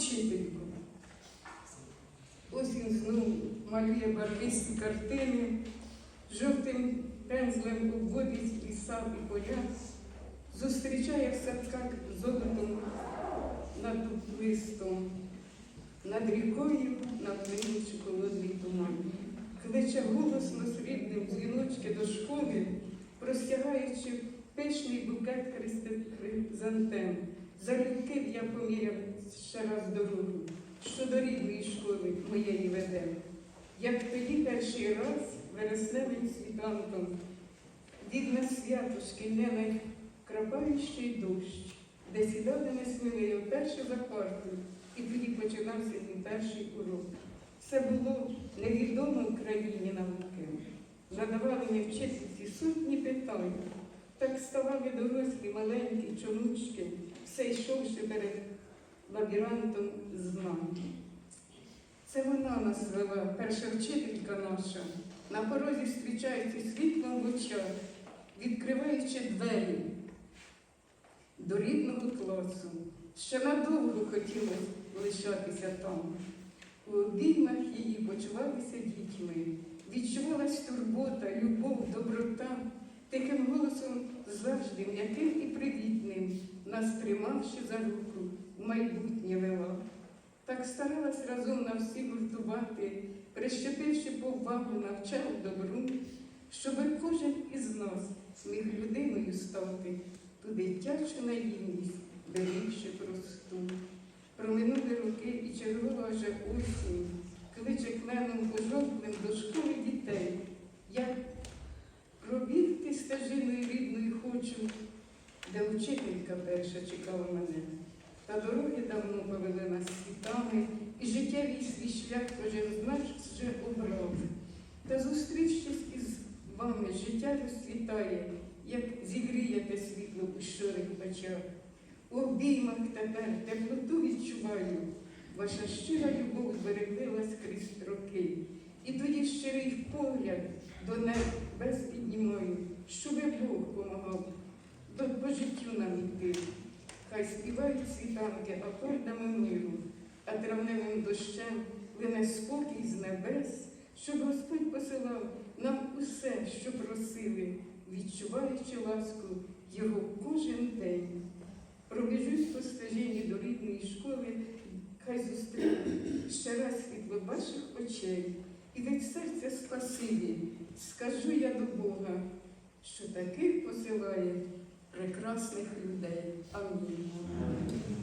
вчительку. Ось він знову малює барвисті картини, жовтим пензлем обводить ліса і поля, зустрічає в садках золотом над листом, над рікою на плинучу холодний туман. Кличе голосно срібним дзвіночки до школи, простягаючи пишний букет хризантем. Залюбки б я поміряв ще раз дорогу, що до рідної школи моєї веде. Як тоді перший раз вересневим світанком, від на свято шкільне крапаючий дощ, де сідали ми сміливо вперше за парту, і тоді починався мій перший урок. Це було невідомо в країні науки. Задавали ми вчительці сотні питань. Так ставали дорослі, маленькі, чолучки, все йшовши перед лабірантом знань. Це вона нас вела, перша вчителька наша. На порозі зустрічається світлом в очах, відкриваючи двері до рідного класу. Ще надовго хотілося лишатися там. У обіймах її почувалися дітьми. Відчувалась турбота, любов, доброта, тихим голосом завжди м'яким і привітним, нас тримавши за руку, в майбутнє вела. Так старалась разом на всі гуртувати, прищепивши повагу, навчав добру, щоб кожен із нас зміг людиною стати, ту дитячу наївність, берігши просту. Проминули роки і чергова вже осінь, кличе кленом пожовклим до школи дітей. Я де учителька перша чекала мене. Та дороги давно повели нас світами, і життєвий свій шлях кожен з вже обрав. Та зустрівшись із вами, життя розцвітає, як зігрієте світло у щорих очах. У обіймах тепер теплоту відчуваю, ваша щира любов збереглилась крізь роки. І тоді щирий погляд до небес піднімаю, щоби Бог помагав по життю нам іти. Хай співають світанки акордами миру, а травневим дощем лине спокій з небес, щоб Господь посилав нам усе, що просили, відчуваючи ласку Його кожен день. Пробіжусь по стежині до рідної школи, хай зустріну ще раз світло ваших очей, і від серця спасибі скажу я до Бога, що таких посилає прекрасних людей. Амінь.